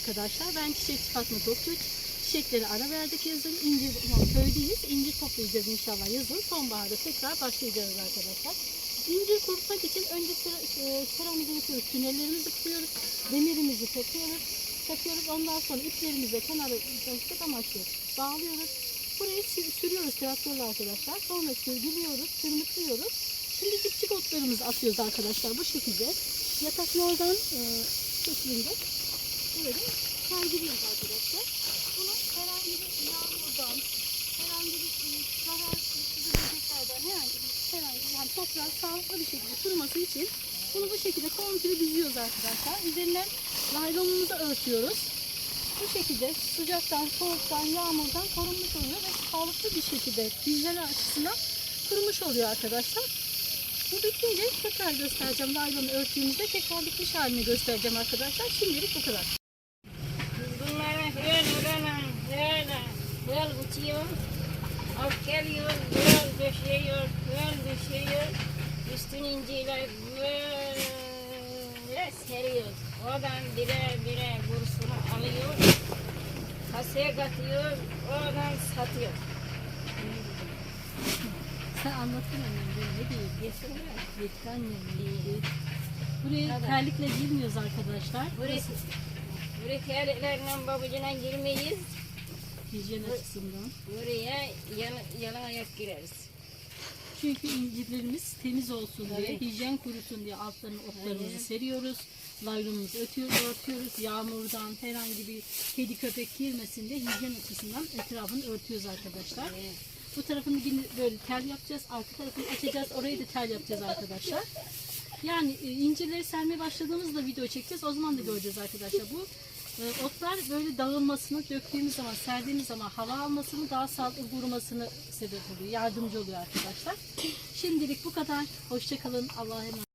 arkadaşlar. Ben çiçekçi Fatma Topçuç. Çiçekleri ara verdik yazın. İncir, yani köydeyiz. İncir toplayacağız inşallah yazın. Sonbaharda tekrar başlayacağız arkadaşlar. İncir kurutmak için önce sıra, e, yapıyoruz. Tünellerimizi kuruyoruz. Demirimizi takıyoruz. Takıyoruz. Ondan sonra iplerimizi kenara taşıdık amaçlı bağlıyoruz. Burayı sü- sürüyoruz traktörle arkadaşlar. Sonra sürgülüyoruz, tırmıklıyoruz. Şimdi dipçik otlarımızı atıyoruz arkadaşlar bu şekilde. Yatak yorgan e, şeklinde böyle sergiliyoruz arkadaşlar. Bunu herhangi bir yağmurdan, herhangi bir zararsız böceklerden, herhangi bir, herhangi bir yani toprağı sağlıklı bir şekilde kuruması için bunu bu şekilde komple düzüyoruz arkadaşlar. Üzerinden naylonumuzu örtüyoruz. Bu şekilde sıcaktan, soğuktan, yağmurdan korunmuş oluyor ve sağlıklı bir şekilde bizler açısından kurumuş oluyor arkadaşlar. Bu bitince tekrar göstereceğim. Naylon örtüğümüzde tekrar bitmiş halini göstereceğim arkadaşlar. Şimdilik bu kadar. İnciyle böyle seriyor. Oradan bire bire bursunu alıyor. Kasaya katıyor, oradan satıyor. Sen anlattın annem böyle ne diyeyim? Yesin mi? Yedik annem. Buraya Tabii. terlikle girmiyoruz arkadaşlar. Burası buraya terliklerle babucuna girmeyiz. hijyen açısından. Buraya yalan, yalan ayak gireriz. Çünkü incirlerimiz temiz olsun diye, Evet. hijyen kurusun diye altlarına otlarımızı Evet. seriyoruz. Laylonumuzu ötüyoruz, örtüyoruz. Yağmurdan herhangi bir kedi köpek girmesin diye hijyen açısından etrafını örtüyoruz arkadaşlar. Evet. Bu tarafını yine böyle tel yapacağız. Arka tarafını açacağız. Orayı da tel yapacağız arkadaşlar. Yani e, incirleri sermeye başladığımızda video çekeceğiz. O zaman da göreceğiz arkadaşlar. Bu e, otlar böyle dağılmasını, döktüğümüz zaman, serdiğimiz zaman hava almasını, daha sağlıklı kurumasını sebep oluyor. Yardımcı oluyor arkadaşlar. Şimdilik bu kadar. Hoşçakalın. Allah'a emanet.